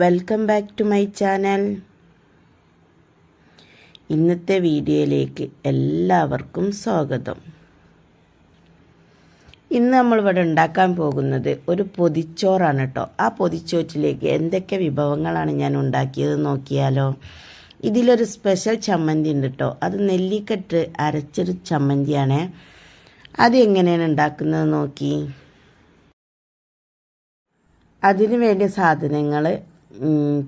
Welcome back to my channel ഇന്നത്തെ വീഡിയോയിലേക്ക് എല്ലാവർക്കും സ്വാഗതം. ഇന്ന് നമ്മളിവിടെ ഉണ്ടാക്കാൻ പോകുന്നത് ഒരു പൊതിച്ചോറാണ് കേട്ടോ. ആ പൊതിച്ചോറ്റിലേക്ക് എന്തൊക്കെ വിഭവങ്ങളാണ് ഞാൻ ഉണ്ടാക്കിയത് നോക്കിയാലോ. ഇതിലൊരു സ്പെഷ്യൽ ചമ്മന്തി ഉണ്ട് കേട്ടോ. അത് നെല്ലിക്കട്ട് അരച്ചൊരു ചമ്മന്തിയാണ്. അത് എങ്ങനെയാണ് ഉണ്ടാക്കുന്നത് നോക്കി. അതിനു വേണ്ടിയ സാധനങ്ങൾ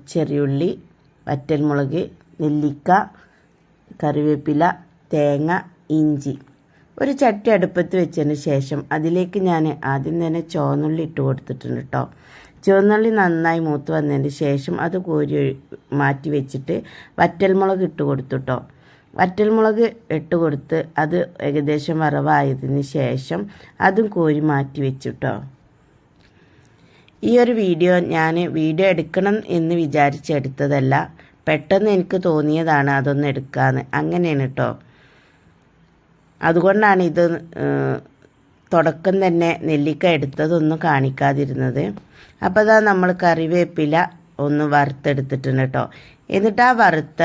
ചെറിയുള്ളി വറ്റൽമുളക് നെല്ലിക്ക കറിവേപ്പില തേങ്ങ ഇഞ്ചി. ഒരു ചട്ടി അടുപ്പത്ത് വെച്ചതിന് ശേഷം അതിലേക്ക് ഞാൻ ആദ്യം തന്നെ ചുവന്നുള്ളി ഇട്ട് കൊടുത്തിട്ടുണ്ട് കേട്ടോ ചുവന്നുള്ളി നന്നായി മൂത്ത് വന്നതിന് ശേഷം അത് കോരി മാറ്റി വെച്ചിട്ട് വറ്റൽമുളക് ഇട്ട് കൊടുത്തു കേട്ടോ വറ്റൽമുളക് ഇട്ട് കൊടുത്ത് അത് ഏകദേശം വറവായതിന് ശേഷം അതും കോരി മാറ്റി വെച്ചു കേട്ടോ ഈ ഒരു വീഡിയോ ഞാൻ വീഡിയോ എടുക്കണം എന്ന് വിചാരിച്ചെടുത്തതല്ല പെട്ടെന്ന് എനിക്ക് തോന്നിയതാണ് അതൊന്ന് എടുക്കാന്ന്. അങ്ങനെയാണ് കേട്ടോ അതുകൊണ്ടാണ് ഇത് തുടക്കം തന്നെ നെല്ലിക്ക എടുത്തതൊന്നും കാണിക്കാതിരുന്നത്. അപ്പോൾ അതാ നമ്മൾ കറിവേപ്പില ഒന്ന് വറുത്തെടുത്തിട്ടുണ്ട് കേട്ടോ എന്നിട്ട് ആ വറുത്ത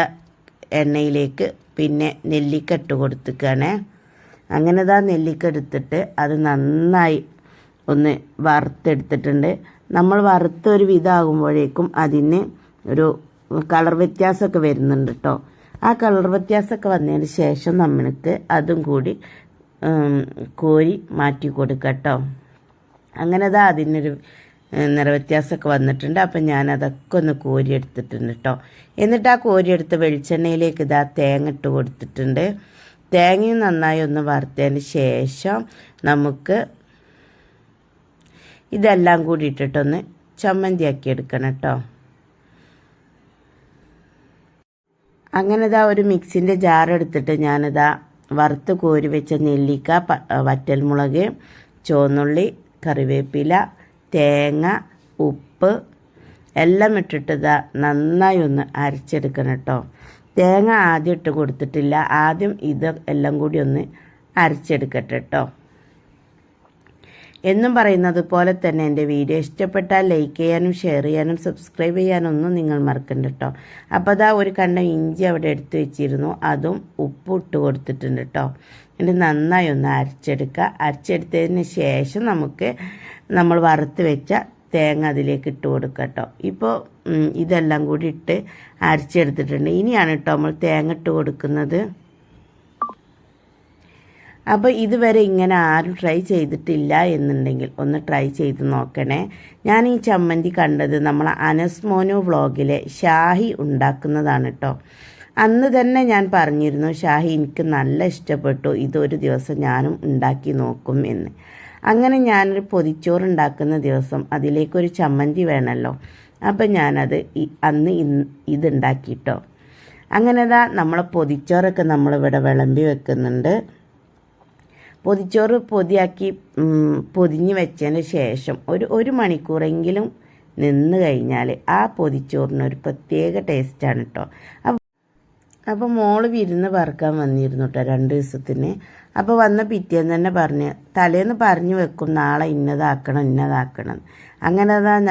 എണ്ണയിലേക്ക് പിന്നെ നെല്ലിക്ക ഇട്ട് കൊടുത്തിക്കാണേ. അങ്ങനെ ഇതാ നെല്ലിക്ക എടുത്തിട്ട് അത് നന്നായി ഒന്ന് വറുത്തെടുത്തിട്ടുണ്ട്. നമ്മൾ വറുത്ത ഒരു വിധമാകുമ്പോഴേക്കും അതിന് ഒരു കളർ വ്യത്യാസമൊക്കെ വരുന്നുണ്ട് കേട്ടോ ആ കളർ വ്യത്യാസമൊക്കെ വന്നതിന് ശേഷം നമ്മൾക്ക് അതും കൂടി കോരി മാറ്റി കൊടുക്കട്ടോ അങ്ങനെ അതാ അതിനൊരു നിറവ്യത്യാസമൊക്കെ വന്നിട്ടുണ്ട്. അപ്പം ഞാൻ അതൊക്കെ ഒന്ന് കോരി എടുത്തിട്ടുണ്ട് കേട്ടോ എന്നിട്ട് ആ കോരിയെടുത്ത് വെളിച്ചെണ്ണയിലേക്ക് ഇതാ തേങ്ങ ഇട്ട് കൊടുത്തിട്ടുണ്ട്. തേങ്ങയും നന്നായി ഒന്ന് വറുത്തതിന് ശേഷം നമുക്ക് ഇതെല്ലാം കൂടി ഇട്ടിട്ടൊന്ന് ചമ്മന്തിയാക്കി എടുക്കണം കേട്ടോ. അങ്ങനെ ഒരു മിക്സിന്റെ ജാറെടുത്തിട്ട് ഞാനിതാ വറുത്ത് കോരി വെച്ച നെല്ലിക്ക വറ്റൽമുളക് ചുവന്നുള്ളി കറിവേപ്പില തേങ്ങ ഉപ്പ് എല്ലാം ഇട്ടിട്ട് ഇതാ നന്നായി ഒന്ന് അരച്ചെടുക്കണം കേട്ടോ. തേങ്ങ ആദ്യം ഇട്ട് കൊടുത്തിട്ടില്ല. ആദ്യം ഇത് എല്ലാം കൂടി ഒന്ന് അരച്ചെടുക്കട്ടെ കേട്ടോ. എന്നും പറയുന്നത് പോലെ തന്നെ എന്റെ വീഡിയോ ഇഷ്ടപ്പെട്ടാൽ ലൈക്ക് ചെയ്യാനും ഷെയർ ചെയ്യാനും സബ്സ്ക്രൈബ് ചെയ്യാനൊന്നും നിങ്ങൾ മറക്കണ്ട കേട്ടോ. അപ്പോൾ അതാ ഒരു കണ്ണം ഇഞ്ചി അവിടെ എടുത്തു വെച്ചിരുന്നു. അതും ഉപ്പ് ഇട്ട് കൊടുത്തിട്ടുണ്ട് കേട്ടോ. എന്നിട്ട് നന്നായി ഒന്ന് അരച്ചെടുക്കുക. അരച്ചെടുത്തതിന് ശേഷം നമുക്ക് നമ്മൾ വറുത്ത് വെച്ച തേങ്ങ അതിലേക്ക് ഇട്ട് കൊടുക്കുക കേട്ടോ. ഇപ്പോൾ ഇതെല്ലാം കൂടി ഇട്ട് അരച്ചെടുത്തിട്ടുണ്ട്. ഇനിയാണ് കേട്ടോ നമ്മൾ തേങ്ങ ഇട്ട് കൊടുക്കുന്നത്. അപ്പോൾ ഇതുവരെ ഇങ്ങനെ ആരും ട്രൈ ചെയ്തിട്ടില്ല എന്നുണ്ടെങ്കിൽ ഒന്ന് ട്രൈ ചെയ്ത് നോക്കണേ. ഞാൻ ഈ ചമ്മന്തി കണ്ടത് നമ്മൾ അനസ് മോനോ വ്ളോഗിലെ ഷാഹി ഉണ്ടാക്കുന്നതാണ് കേട്ടോ അന്ന് തന്നെ ഞാൻ പറഞ്ഞിരുന്നു ഷാഹി എനിക്ക് നല്ല ഇഷ്ടപ്പെട്ടു. ഇതൊരു ദിവസം ഞാനും ഉണ്ടാക്കി നോക്കും എന്ന്. അങ്ങനെ ഞാനൊരു പൊതിച്ചോറ് ഉണ്ടാക്കുന്ന ദിവസം അതിലേക്കൊരു ചമ്മന്തി വേണമല്ലോ അപ്പം ഞാനത് അന്ന് ഇതുണ്ടാക്കിട്ടോ അങ്ങനെ ദാ നമ്മളെ പൊതിച്ചോറൊക്കെ നമ്മളിവിടെ വിളമ്പി വെക്കുന്നുണ്ട്. പൊതിച്ചോറ് പൊതിയാക്കി പൊതിഞ്ഞ് വെച്ചതിന് ശേഷം ഒരു ഒരു മണിക്കൂറെങ്കിലും നിന്ന് കഴിഞ്ഞാൽ ആ പൊതിച്ചോറിന് ഒരു പ്രത്യേക ടേസ്റ്റാണ് കേട്ടോ അപ്പോൾ മോൾ വിരുന്ന് പറക്കാൻ വന്നിരുന്നു കേട്ടോ രണ്ട് ദിവസത്തിന്. അപ്പോൾ വന്ന പിറ്റേന്ന് തന്നെ പറഞ്ഞ് തലേന്ന് പറഞ്ഞു വെക്കും നാളെ ഇന്നതാക്കണം ഇന്നതാക്കണം. അങ്ങനെ ഞാൻ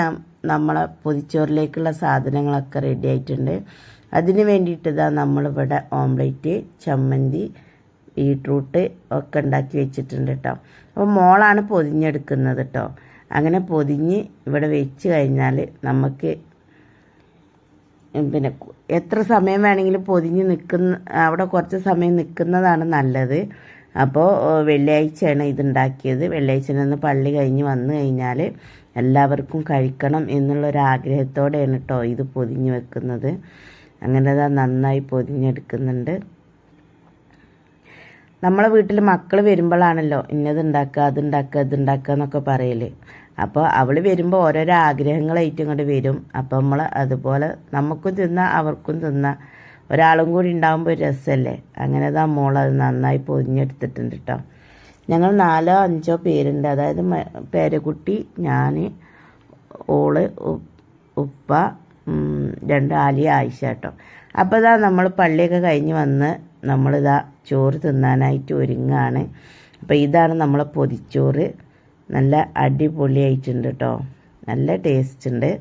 നമ്മളെ പൊതിച്ചോറിലേക്കുള്ള സാധനങ്ങളൊക്കെ റെഡി ആയിട്ടുണ്ട്. അതിന് വേണ്ടിയിട്ട് ഇതാ നമ്മളിവിടെ ഓംലേറ്റ് ചമ്മന്തി ബീട്രൂട്ട് ഒക്കെ ഉണ്ടാക്കി വെച്ചിട്ടുണ്ട് കേട്ടോ അപ്പോൾ മോളാണ് പൊതിഞ്ഞെടുക്കുന്നത് കേട്ടോ അങ്ങനെ പൊതിഞ്ഞ് ഇവിടെ വെച്ച് കഴിഞ്ഞാൽ നമുക്ക് പിന്നെ എത്ര സമയം വേണമെങ്കിലും പൊതിഞ്ഞ് നിൽക്കുന്ന അവിടെ കുറച്ച് സമയം നിൽക്കുന്നതാണ് നല്ലത്. അപ്പോൾ വെള്ളിയാഴ്ചയാണ് ഇതുണ്ടാക്കിയത്. വെള്ളിയാഴ്ച നിന്ന് പള്ളി കഴിഞ്ഞ് വന്നു കഴിഞ്ഞാൽ എല്ലാവർക്കും കഴിക്കണം എന്നുള്ളൊരാഗ്രഹത്തോടെയാണ് കേട്ടോ ഇത് പൊതിഞ്ഞ് വെക്കുന്നത്. അങ്ങനെ നന്നായി പൊതിഞ്ഞെടുക്കുന്നുണ്ട്. നമ്മളെ വീട്ടിൽ മക്കൾ വരുമ്പോഴാണല്ലോ ഇന്നത് ഉണ്ടാക്കുക അത് ഉണ്ടാക്കുക എന്നൊക്കെ പറയൽ അപ്പോൾ അവൾ വരുമ്പോൾ ഓരോരോ ആഗ്രഹങ്ങളായിട്ട് ഇങ്ങോട്ട് വരും. അപ്പോൾ നമ്മൾ അതുപോലെ നമുക്കും തിന്നാം അവർക്കും തിന്നാം. ഒരാളും കൂടി ഉണ്ടാകുമ്പോൾ ഒരു രസമല്ലേ അങ്ങനെ താ മോൾ അത് നന്നായി പൊതിഞ്ഞെടുത്തിട്ടുണ്ട് കേട്ടോ ഞങ്ങൾ നാലോ അഞ്ചോ പേരുണ്ട്. അതായത് പേരക്കുട്ടി ഞാൻ ഓൾ ഉപ്പ രണ്ട് ആലിയ ആയിഷ കേട്ടോ അപ്പോൾ ഇതാ നമ്മൾ പള്ളിയൊക്കെ കഴിഞ്ഞ് വന്ന് നമ്മളിതാ ചോറ് തിന്നാനായിട്ട് ഒരുങ്ങാണ്. അപ്പോൾ ഇതാണ് നമ്മളെ പൊതിച്ചോറ്. നല്ല അടിപൊളിയായിട്ടുണ്ട് കേട്ടോ നല്ല ടേസ്റ്റ് ഉണ്ട്.